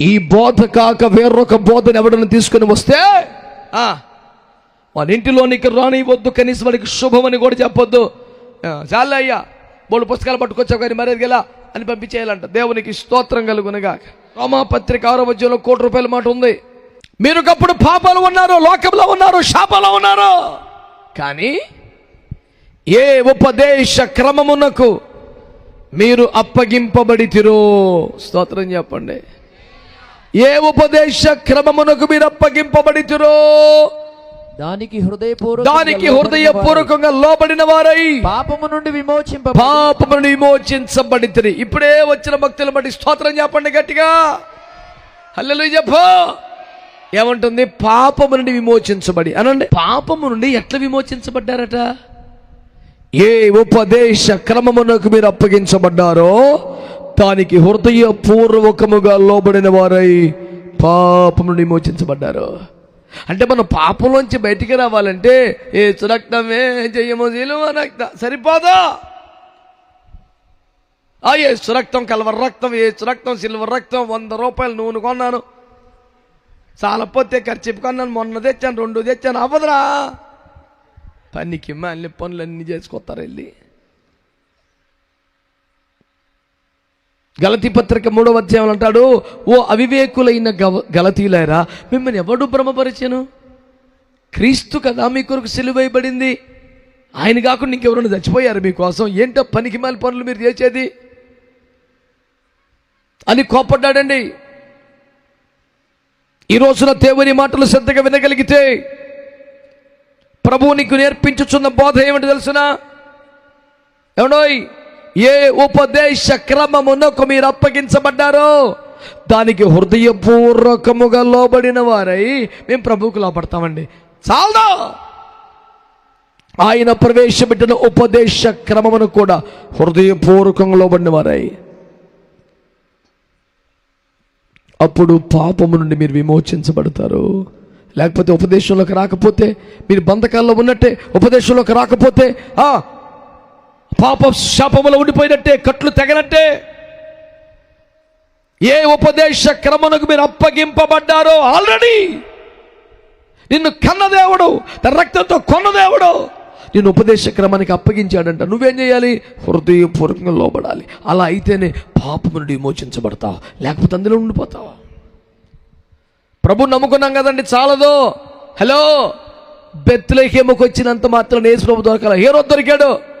ఈ బోధ కాక వేరొక బోధను ఎవడని తీసుకుని వస్తే? వాళ్ళ ఇంటిలోనికి రానివ్వద్దు కనీసం వాడికి శుభమని కూడా చెప్పొద్దు. చాలా అయ్యా. బోళ్ళు పుస్తకాలు పట్టుకొచ్చావు కానీ మరేది గెలా? అని పంపించేయాలంట. దేవునికి స్తోత్రం కలుగునగా రోమాపత్రిక ఆరో వద్యంలో కోటి రూపాయల మాట ఉంది. మీరు ఒకప్పుడు పాపాలు ఉన్నారు లోకంలో ఉన్నారు శాపంలో ఉన్నారు. కానీ ఏ ఉపదేశ క్రమమునకు మీరు అప్పగింపబడితిరో? స్తోత్రం చెప్పండి. ఏ ఉపదేశ క్రమమునకు మీరు అప్పగింపబడితిరో దానికి హృదయపూర్వక దానికి హృదయపూర్వకంగా లోబడిన వారై పాపము నుండి విమోచింప పాపమును విమోచించబడితిరి. ఇప్పుడే వచ్చిన భక్తులు బట్టి స్తోత్రం చెప్పండి గట్టిగా. హల్లెలూయా చెప్పు. ఏమంటుంది? పాపము నుండి విమోచించబడి. అనండి. పాపము నుండి ఎట్లా విమోచించబడ్డారట? ఏ ఉపదేశ క్రమమునకు మీరు అప్పగించబడ్డారో దానికి హృదయపూర్వకముగా లోబడిన వారై పాపము నుండి విమోచించబడ్డారు. అంటే మనం పాపంలోంచి బయటికి రావాలంటే ఏ సురక్తమే జయము శిలువ రక్త సరిపోదా? ఆ ఏ సురక్తం కలవర రక్తం ఏ సురక్తం సిల్వర్ రక్తం వంద రూపాయలు నూనె కొన్నాను. చాలపోతే ఖర్చు కొన్నాను మొన్న తెచ్చాను రెండు తెచ్చాను అవ్వదురా. పనికి మళ్ళీ పనులన్నీ చేసుకొస్తారు వెళ్ళి. గలతీ పత్రిక మూడవ అధ్యాయం అంటాడు ఓ అవివేకులైన గవ గలతీలైరా మిమ్మల్ని ఎవడు భ్రమపరిచాను? క్రీస్తు కదా మీ కొరకు సిలువైబడింది. ఆయన కాకుండా ఇంకెవరైనా చచ్చిపోయారు మీకోసం ఏంటో పనికి మాలి పనులు మీరు చేసేది? అని కోపడ్డాడండి ఈ రోజున దేవుని మాటలు శ్రద్ధగా వినగలిగితే ప్రభువు నీకు నేర్పించుచున్న బోధ ఏమిటి తెలుసునా? ఎవడోయ్ ఏ ఉపదేశ క్రమమునకు మీరు అప్పగించబడ్డారో? దానికి హృదయపూర్వకముగా లోబడిన వారై మేము ప్రభువుకు లోపడతామండి చాలదా? ఆయన ప్రవేశపెట్టిన ఉపదేశ క్రమమును కూడా హృదయపూర్వకంగా లోబడిన వారై. అప్పుడు పాపము నుండి మీరు విమోచించబడతారు. లేకపోతే ఉపదేశంలోకి రాకపోతే మీరు బంధకాల్లో ఉన్నట్టే ఉపదేశంలోకి రాకపోతే పాప శాపములో ఉండిపోయినట్టే కట్లు తెగనట్టే. ఏ ఉపదేశ క్రమమునకు మీరు అప్పగింపబడ్డారో ఆల్రెడీ. నిన్ను కన్నదేవుడు తన రక్తంతో కొన్నదేవుడు నిన్ను ఉపదేశ క్రమానికి అప్పగించాడంట. నువ్వేం చేయాలి? హృదయపూర్వకంగా లోబడాలి. అలా అయితేనే పాపము నుండి విమోచించబడతావు. లేకపోతే అందులో ఉండిపోతావు? ప్రభు నమ్ముకున్నాం కదండి చాలదు. హలో? బెత్తులకి వచ్చినంత మాత్రం నేసు ప్రభు దొరకాల. హీరో దొరికాడు.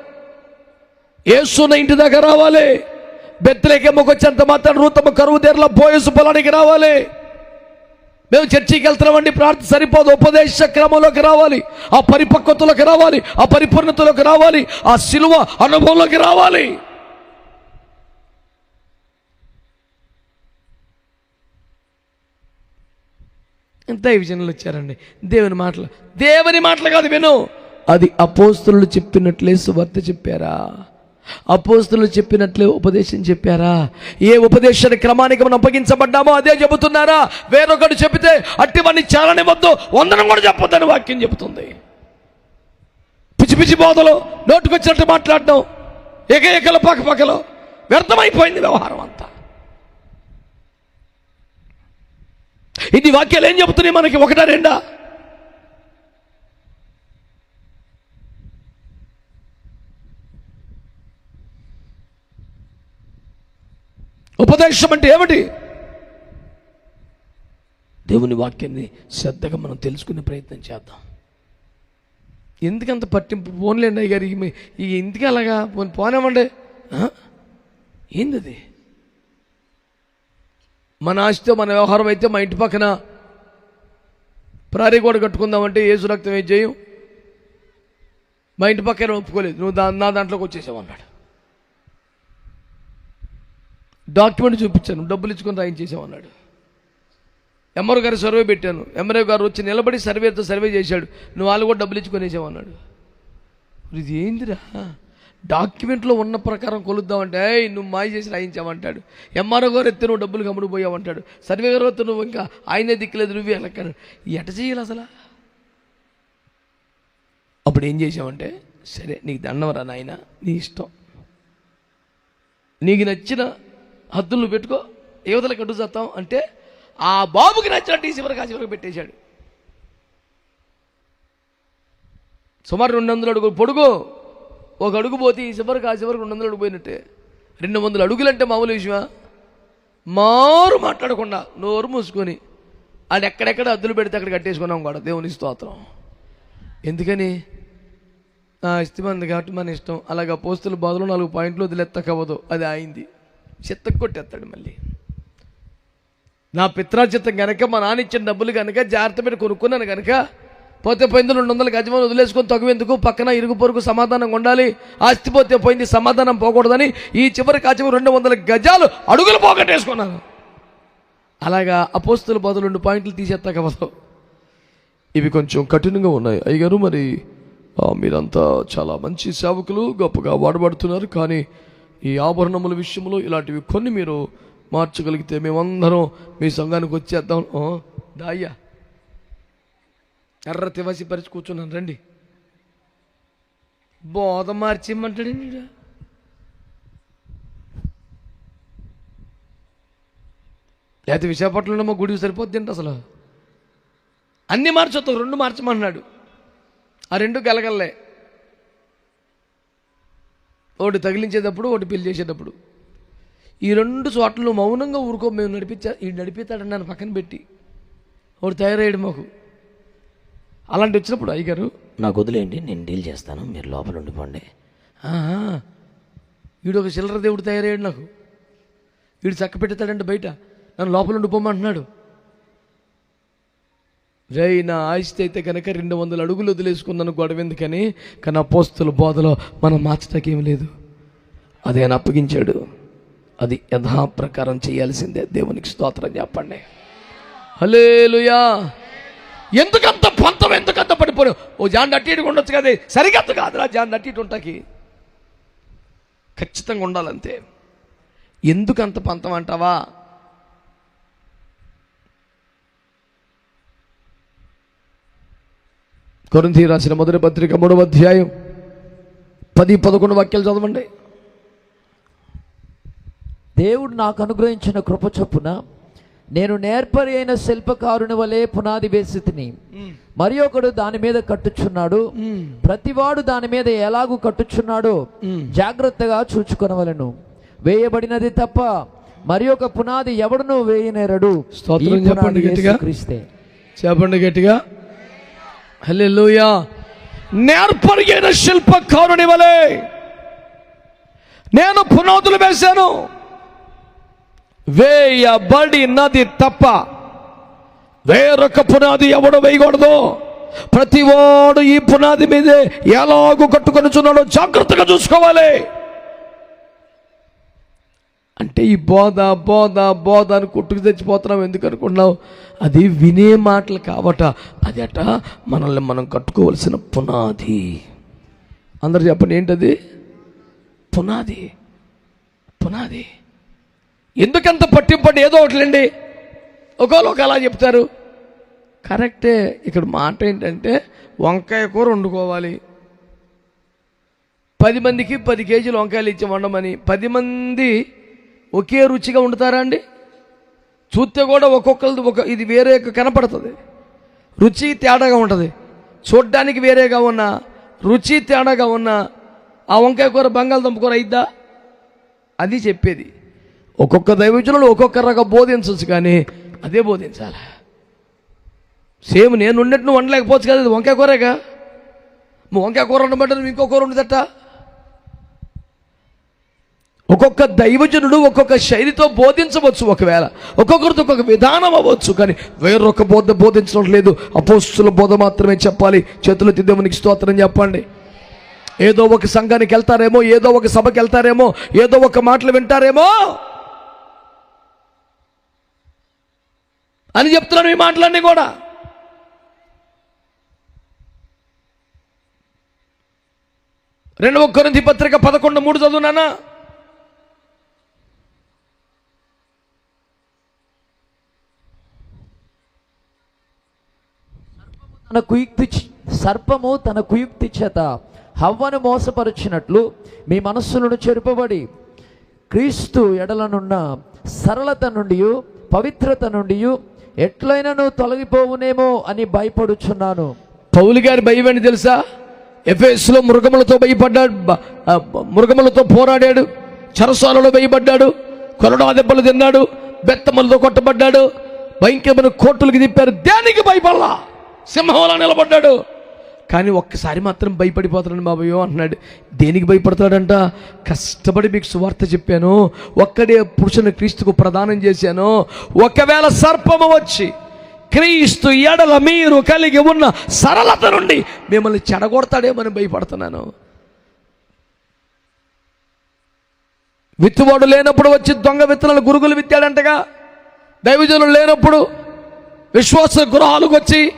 ఏసున్న ఇంటి దాకా రావాలి. బెత్తులేకేమోకి వచ్చేంత మాత్రం రూతమ్మ కరువు తీరలో పోయేసు పొలానికి రావాలి. మేము చర్చికి వెళ్తున్నామండి ప్రార్థన సరిపోదు ఉపదేశ క్రమంలోకి రావాలి. ఆ పరిపక్వతలోకి రావాలి ఆ పరిపూర్ణతలోకి రావాలి ఆ శిలువ అనుభవంలోకి రావాలి. ఎంత విజయంలో వచ్చారండి. దేవుని మాటలు దేవుని మాటలు కాదు విను. అది అపోస్తులు చెప్పినట్లే సువార్త చెప్పారా? అపోస్తులు చెప్పినట్లే ఉపదేశం చెప్పారా? ఏ ఉపదేశ క్రమానికి మనం అప్పగించబడ్డామో అదే చెబుతున్నారా? వేరొకటి చెబితే అట్టి చాలనివ్వద్దు. వందనం కూడా చెప్పొద్దని వాక్యం చెబుతుంది. పిచ్చి పిచ్చి బోధలు నోటుకొచ్చినట్టు మాట్లాడడం ఏకైకల పక్కపక్కలో వ్యర్థమైపోయింది వ్యవహారం అంతా. ఇది వాక్యాలు ఏం చెబుతున్నాయి మనకి? ఒకటా రెండా? ఉపదేశం అంటే ఏమిటి? దేవుని వాక్యాన్ని శ్రద్ధగా మనం తెలుసుకునే ప్రయత్నం చేద్దాం. ఎందుకంత పట్టింపు? పోన్లేండి అయ్య గారు ఈ- ఎందుకు అలాగా? పోనీ పోనేమండి? ఏంది అది మన ఆస్తితో మన వ్యవహారం అయితే మా ఇంటి పక్కన ప్రారీ కూడా కట్టుకుందామంటే ఏ సురక్తం ఏం చేయం? మా ఇంటి పక్కన ఒప్పుకోలేదు. నువ్వు దా నా దాంట్లోకి వచ్చేసావు అన్నాడు. డాక్యుమెంట్ చూపించాను డబ్బులు ఇచ్చుకొని రాయించేసావు అన్నాడు ఎంఆర్ఓ గారు సర్వే పెట్టాను. ఎంఆర్ఓ గారు వచ్చి నిలబడి సర్వేతో సర్వే చేశాడు. నువ్వు వాళ్ళు కూడా డబ్బులు ఇచ్చుకొనేసామన్నాడు ఇది ఏందిరా? డాక్యుమెంట్లో ఉన్న ప్రకారం కొలుద్దామంటే నువ్వు మాయ చేసి రాయించామంటాడు ఎంఆర్ఓ గారు ఎత్తే నువ్వు డబ్బులు కమ్ముడిపోయావంటాడు. సర్వే గారు ఎత్తే నువ్వు ఇంకా ఆయనే దిక్కులేదు నువ్వే అలక్కాడు ఎట చేయాలి అసలు? అప్పుడు ఏం చేసావంటే సరే నీకు దండవరా నాయన నీ ఇష్టం. నీకు నచ్చిన హద్దులు నువ్వు పెట్టుకో యువతలకు అడ్డు చేస్తాం అంటే ఆ బాబుకి నచ్చినట్టు ఈ చివరికి ఆ చివరికి పెట్టేశాడు. సుమారు రెండు వందల అడుగులు పొడుగు. ఒక అడుగు పోతే ఈ చివరికి ఆ చివరికి రెండు వందల అడుగు పోయినట్టే. రెండు వందల అడుగులంటే మామూలు విషయమా? మారు మాట్లాడకుండా నోరు మూసుకొని అది ఎక్కడెక్కడ అద్దులు పెడితే అక్కడ కట్టేసుకున్నాం కూడా దేవుని స్తోత్రం. ఎందుకని? ఇష్టమంది కాబట్టి మన ఇష్టం. అలాగా పోస్తుల బదులు నాలుగు పాయింట్లు వదిలేత్తకవ్వదు అది అయింది కొట్టేస్తాడు మళ్ళీ. నా పిత్రాచిత్తం కనుక మా నాన్న ఇచ్చిన డబ్బులు కనుక జాగ్రత్త పెట్టి కొనుక్కున్నాను కనుక పోతే పోయింది రెండు వందల గజమాలు వదిలేసుకొని తగువెందుకు పక్కన ఇరుగు పొరుగు సమాధానం ఉండాలి. ఆస్తి పోతే పోయింది సమాధానం పోకూడదని ఈ చివరి కాచి రెండు వందల గజాలు అడుగులు పోగొట్టేసుకున్నాను. అలాగా అపోస్తుల బదులు రెండు పాయింట్లు తీసేస్తాకవదు ఇవి కొంచెం కఠినంగా ఉన్నాయి. అయ్యగారు మరి మీరంతా చాలా మంచి సేవకులు గొప్పగా వాడబడుతున్నారు. కానీ ఈ ఆభరణముల విషయంలో ఇలాంటివి కొన్ని మీరు మార్చగలిగితే మేమందరం మీ సంఘానికి వచ్చేద్దాం. దాయ్యా. ఎర్ర తివసి పరిచి కూర్చున్నాను రండి. బోధ మార్చిమ్మంటాడు లేకపోతే విశాఖపట్నంలో మా గుడికి సరిపోద్ది అసలు? అన్నీ మార్చొద్దు రెండు మార్చమన్నాడు. ఆ రెండు గలగల్లే. ఒకటి తగిలించేటప్పుడు ఒకటి పెళ్ళి చేసేటప్పుడు. ఈ రెండు చోట్ల మౌనంగా ఊరుకో మేము నడిపించా ఈ నడిపిస్తాడని నన్ను పక్కన పెట్టి. ఒకటి తయారయ్యాడు మాకు. అలాంటి వచ్చినప్పుడు అయ్యగారు? నాకు వదిలేయండి నేను డీల్ చేస్తాను మీరు లోపల ఉండిపోండి. వీడు ఒక చిల్లర దేవుడు తయారయ్యాడు నాకు. వీడు చక్క పెడతాడంటే బయట. నన్ను లోపల ఉండిపోమంటున్నాడు. రే నా ఆస్తి అయితే కనుక రెండు వందల అడుగులు వదిలేసుకున్నాను గొడవ ఎందుకని? కానీ ఆ పోస్తుల బోధలో మనం మార్చటకేం లేదు. అది ఆయన అప్పగించాడు. అది యథాప్రకారం చేయాల్సిందే. దేవునికి స్తోత్రం చెప్పండి. హలేలుయా ఎందుకంత పంతం ఎందుకంత పడిపోయావు ఓ జాన్ అట్టి ఇటు ఉండొచ్చు కదా. సరిగత్త కాదురా జాన్ అట్టి ఇటు ఉంటాకి. ఖచ్చితంగా ఉండాలంతే. ఎందుకంత పంతం అంటావా? కొరింథీ రాసిన మొదటి పత్రిక మూడవ అధ్యాయం పది పదకొండు వాక్యాలు చదవండి. దేవుడు నాకు అనుగ్రహించిన కృప చొప్పున నేను నేర్పరి అయిన శిల్పకారుని వలె పునాది వేసి తిని మరి ఒకడు దాని మీద కట్టుచున్నాడు ప్రతివాడు దాని మీద ఎలాగూ కట్టుచున్నాడో జాగ్రత్తగా చూచుకొనవలెను. వేయబడినది తప్ప మరి ఒక పునాది ఎవడునూ వేయనేరడు. చెప్పండి గట్టిగా. చెప్పండి గట్టిగా. హల్లెలూయా. నేర్పరిగిన శిల్పకారుని వలె నేను పునాదులు వేశాను. వేయబడి నది తప్ప వేరొక పునాది ఎవడు వేయకూడదు. ప్రతివాడు ఈ పునాది మీదే ఎలాగూ కట్టుకొనిచున్నాడో జాగ్రత్తగా చూసుకోవాలి. అంటే ఈ బోధ బోధ బోధ అని కొట్టుకు తెచ్చిపోతున్నాం. ఎందుకు అనుకున్నావు అది వినే మాటలు కావట. అది అట మనల్ని మనం కట్టుకోవలసిన పునాది. అందరు చెప్పండి ఏంటది? పునాది. పునాది. ఎందుకంత పట్టింపండి? ఏదో ఒకటిలేండి. ఒకళ్ళు ఒక అలా చెప్తారు. కరెక్టే. ఇక్కడ మాట ఏంటంటే వంకాయ కూర వండుకోవాలి. పది మందికి పది కేజీలు వంకాయలు ఇచ్చి వండమని. పది మంది ఒకే రుచిగా వండుతారా అండి? చూస్తే కూడా ఒక్కొక్కరిది ఒక ఇది వేరే కనపడుతుంది. రుచి తేడాగా ఉంటుంది. చూడ్డానికి వేరేగా ఉన్న రుచి తేడాగా ఉన్న ఆ వంకాయ కూర బంగాళదుంప కూర అయిద్దా? అది చెప్పేది. ఒక్కొక్క దైవజనులు ఒక్కొక్క రకం బోధించవచ్చు కానీ అదే బోధించాలి? సేమ్ నేను ఉన్నట్టు వండలేకపోవచ్చు కదా ఇది వంకాయ కూరగా? వంకాయ కూర వండమంటే ఇంకో కూర ఉండదట్టా ఒక్కొక్క దైవజనుడు ఒక్కొక్క శైలితో బోధించవచ్చు ఒకవేళ. ఒక్కొక్కరితో ఒక్కొక్క విధానం అవ్వచ్చు కానీ వేరొక బోధ బోధించడం లేదు. అపోస్తుల బోధ మాత్రమే చెప్పాలి. చేతులు దేవునికి స్తోత్రం చెప్పండి. ఏదో ఒక సంఘానికి వెళ్తారేమో ఏదో ఒక సభకి వెళ్తారేమో ఏదో ఒక మాటలు వింటారేమో. అని చెప్తున్నాను ఈ మాటలన్నీ కూడా. రెండు ఒక్కరింది పత్రిక పదకొండు మూడు చదువునానా? తన కుయుక్తి సర్పము తన కుయుక్తి చేత హవ్వను మోసపరిచినట్లు మీ మనస్సులను చెరుపబడి క్రీస్తు ఎడలనున్న సరళత నుండి పవిత్రత నుండి ఎట్లయినను తొలగిపోవునేమో అని భయపడుచున్నాను. పౌలు గారి భయం అని తెలుసా? ఎఫ్ఎస్లో మృగములతో భయపడ్డాడు మృగములతో పోరాడాడు. చరసాలలో భయపడ్డాడు. కొరడా దెబ్బలు తిన్నాడు. బెత్తములతో కొట్టబడ్డాడు. భయంకరమైన కోర్టులకు తిప్పారు. దేనికి భయపడలా? సింహంలా నిలబడ్డాడు. కానీ ఒక్కసారి మాత్రం భయపడిపోతాడు బాబయ్యో అంటున్నాడు. దేనికి భయపడతాడంట? కష్టపడి మీకు సువార్త చెప్పాను. ఒక్కడే పురుషుని క్రీస్తుకు ప్రదానం చేశాను. ఒకవేళ సర్పము వచ్చి క్రీస్తు ఎడల మీరు కలిగి ఉన్న సరళత నుండి మిమ్మల్ని చెడగొడతాడేమని భయపడుతున్నాను. విత్తువాడు లేనప్పుడు వచ్చి దొంగ విత్తనాలు గురుగులు విత్తాడంటగా దైవజనులు లేనప్పుడు విశ్వాస గృహాలకు వచ్చి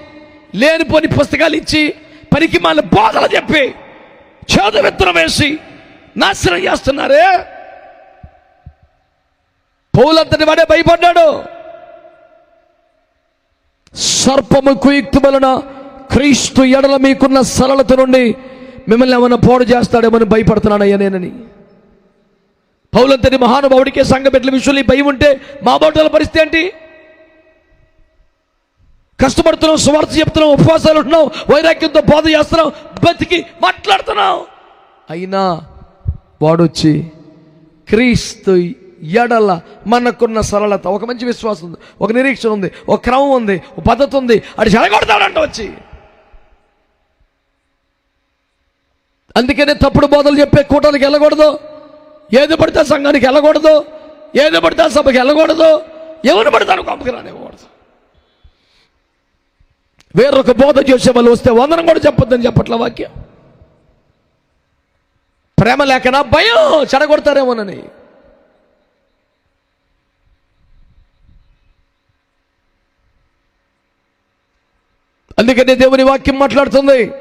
లేనిపోని పుస్తకాలు ఇచ్చి పనికి మన బోధలు చెప్పి చేదు విత్తనం వేసి నాశనం చేస్తున్నారే? పౌలంతటి వాడే భయపడ్డాడు. సర్పము కుయుక్తి వలన క్రీస్తు ఎడల మీకున్న సరళత నుండి మిమ్మల్ని ఏమైనా పోడు చేస్తాడేమని భయపడుతున్నానయ్యా నేనని. పౌలంతటి మహానుభావుడికే సంఘ బిడ్డల విషయంలో ఈ భయం ఉంటే మా బోటల పరిస్థితి ఏంటి? కష్టపడుతున్నాం స్వార్థ చెప్తున్నాం ఉపవాసాలు ఉంటున్నాం వైరాగ్యంతో బోధ చేస్తున్నాం బతికి మాట్లాడుతున్నాం అయినా వాడొచ్చి క్రీస్తు ఎడల మనకున్న సరళత ఒక మంచి విశ్వాసం ఉంది ఒక నిరీక్షణ ఉంది ఒక క్రమం ఉంది ఒక పద్ధతి ఉంది అటు చెడగొడతాడంట వచ్చి. అందుకనే తప్పుడు బోధలు చెప్పే కూటానికి వెళ్ళకూడదు ఏది పడితే ఆ సంఘానికి వెళ్ళకూడదు ఏది పడితే ఆ సభకి వెళ్ళకూడదు ఎవరు పడితే అనుకోపకి రానివ్వకూడదు. వేరొక బోధ చేసే వాళ్ళు వస్తే వందనం కూడా చెప్పొద్దని చెప్పట్ల వాక్యం? ప్రేమ లేకనా? భయం! చెడగొడతారేమోనని. అందుకనే దేవుని వాక్యం మాట్లాడుతుంది.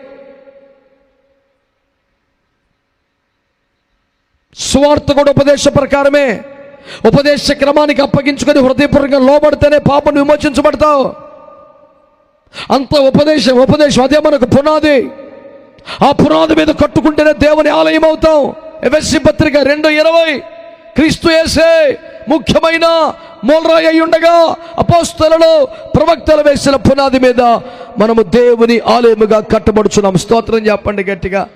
స్వార్థ కూడా ఉపదేశ ప్రకారమే. ఉపదేశ క్రమానికి అప్పగించుకొని హృదయపూర్వకంగా లోబడితేనే పాపను విమోచించబడతావు. అంత ఉపదేశం ఉపదేశం అదే మనకు పునాది. ఆ పునాది మీద కట్టుకుంటేనే దేవుని ఆలయం అవుతాం. ఎఫ్ఎస్సి పత్రిక రెండు ఇరవై. క్రీస్తు వేసే ముఖ్యమైన మూలరాయి అయి ఉండగా అపోస్తలలో ప్రవక్తలు వేసిన పునాది మీద మనము దేవుని ఆలయముగా కట్టబడుచున్నాం. స్తోత్రం చెప్పండి గట్టిగా.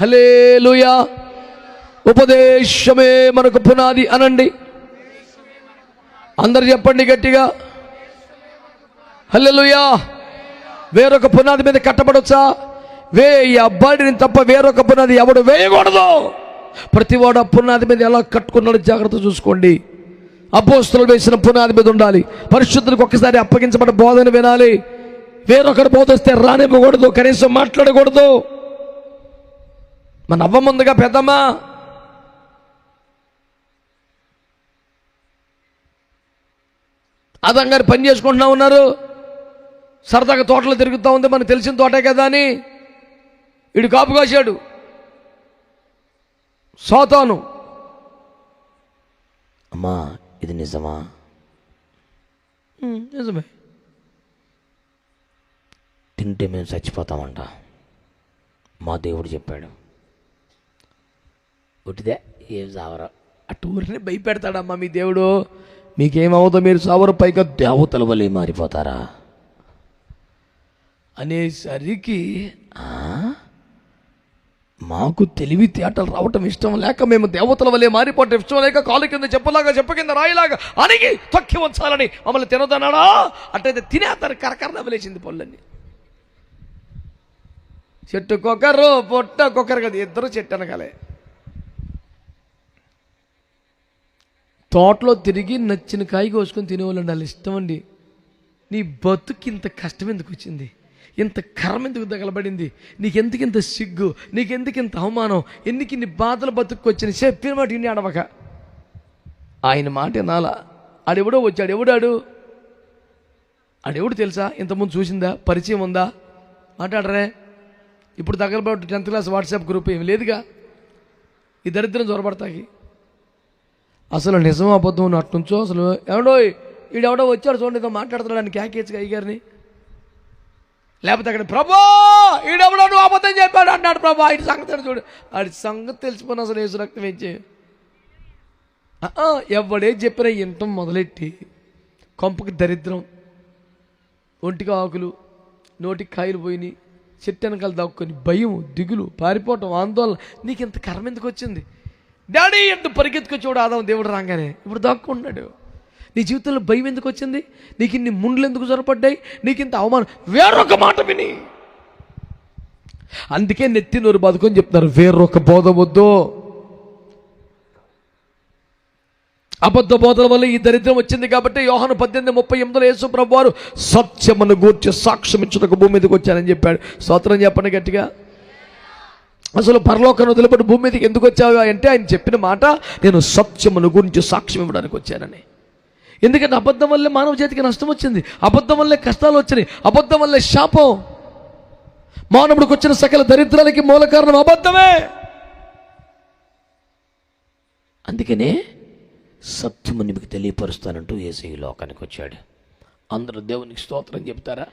హలేలుయా ఉపదేశమే మనకు పునాది అనండి. అందరు చెప్పండి గట్టిగా. హల్లెలుయా. వేరొక పునాది మీద కట్టబడొచ్చా? వేయబడిని తప్ప వేరొక పునాది ఎవడు వేయకూడదు. ప్రతివాడు ఆ పునాది మీద ఎలా కట్టుకున్నాడో జాగ్రత్త చూసుకోండి. అపోస్తులు వేసిన పునాది మీద ఉండాలి. పరిశుద్ధులకు ఒక్కసారి అప్పగించబడ్డ బోధన వినాలి. వేరొకరు బోధిస్తే రానివ్వకూడదు కనీసం మాట్లాడకూడదు. మన అవ్వ ముందుగా పెద్దమ్మా. అదం గారు పని చేసుకుంటున్నా ఉన్నారు? సరదాగా తోటలో తిరుగుతూ ఉంది మనకు తెలిసిన తోటే కదా అని. ఇడు కాపు కాశాడు. సోతాను. అమ్మా ఇది నిజమా? నిజమే. తింటే మేము చచ్చిపోతామంట. మా దేవుడు చెప్పాడు. ఉట్టిదే ఏం సావరా? ఆ టూర్ని భయపెడతాడమ్మా మీ దేవుడు. మీకేమవుతుందో మీరు సావరు పైగా దేవతల వల్లే మారిపోతారా? అనేసరికి మాకు మాకు తెలివితేటలు రావటం ఇష్టం లేక మేము దేవతల వల్లే మారిపోవటం ఇష్టం లేక కాలు కింద చెప్పలాగా చెప్ప కింద రాయిలాగా అణిగి తొక్కి ఉంచాలని మమ్మల్ని తినదన్నాడా? అట్టయితే తినేస్తారు కరకర నవ్వలేసింది పళ్ళన్నీ చెట్టు కొక్కరు పొట్ట కొక్కరు కదా ఇద్దరు చెట్టు అనగాలే తోటలో తిరిగి నచ్చిన కాయ కోసుకొని తినేవాళ్ళు వాళ్ళు ఇష్టం అండి. నీ బతుకింత కష్టం ఎందుకు వచ్చింది? ఇంత కర్మ ఎందుకు తగలబడింది? నీకెందుకు ఇంత సిగ్గు? నీకెందుకు ఇంత అవమానం? ఎందుకు ఇన్ని బాధలు బతుక్కొచ్చిన చెప్పిన మాట ఇన్ని అడవక ఆయన మాట నాలా ఆడెవడో వచ్చాడు. ఎవడాడు? ఆడెవడు తెలుసా? ఇంతకుముందు చూసిందా? పరిచయం ఉందా? మాట్లాడరే. ఇప్పుడు తగలబడి టెన్త్ క్లాస్ వాట్సాప్ గ్రూప్ ఏమి లేదుగా? ఈ దరిద్రం జ్వరపడతాయి అసలు నిజం అబద్ధం నువ్వు అసలు ఎవడో ఈడెవడో వచ్చాడు చూడండి ఏదో మాట్లాడుతున్నాడు అని క్యాకేచ్చు అయ్యగారిని. లేకపోతే అక్కడ ప్రభా ఈడెవడో నువ్వు అబద్ధం చెప్పాడు అన్నాడు ప్రభా. ఆయన సంగతి చూడు. ఆడి సంగతి తెలిసిపోయిన అసలు యేసు రక్తం ఇచ్చి ఎవడే చెప్పినా ఇంతం మొదలెట్టి కొంపకి దరిద్రం ఒంటికి ఆకులు నోటికి కాయలు పోయినాయి చెట్టు వెనకాల దాక్కొని భయం దిగులు పారిపోవటం ఆందోళన. నీకు ఇంత కర్మ ఎందుకు వచ్చింది? డాడీ ఎంత పరిగెత్తుకొచ్చాడు ఆదాం దేవుడు రాగానే. ఇప్పుడు దాక్కున్నాడు. నీ జీవితంలో భయం ఎందుకు వచ్చింది? నీకు ఇన్ని ముండ్లు ఎందుకు జొరపడ్డాయి? నీకు ఇంత అవమానం? వేరొక మాట విని. అందుకే నెత్తి నోరు బతుకొని చెప్తున్నారు వేరొక బోధ వద్దు. అబద్ధ బోధల వల్ల ఈ దరిద్రం వచ్చింది కాబట్టి యోహను పద్దెనిమిది ముప్పై ఎనిమిదిలో యేసు ప్రభు వారు సత్యమును గూర్చి సాక్ష్యం ఇచ్చుటకు భూమి మీదకి వచ్చానని చెప్పాడు. స్తోత్రం చెప్పండి గట్టిగా. అసలు పరలోకను వదిలిపెట్టి భూమి మీదకి ఎందుకు వచ్చావు అంటే ఆయన చెప్పిన మాట నేను సత్యమును గురించి సాక్ష్యం ఇవ్వడానికి వచ్చానని. ఎందుకంటే అబద్ధం వల్లే మానవ జాతికి నష్టం వచ్చింది. అబద్ధం వల్లే కష్టాలు వచ్చినాయి. అబద్ధం వల్లే శాపం. మానవుడికి వచ్చిన సకల దరిద్రాలకి మూల కారణం అబద్ధమే. అందుకనే సత్యము మీకు తెలియపరుస్తానంటూ ఏసీ లోకానికి వచ్చాడు. అందరూ దేవునికి స్తోత్రం చెప్తారా?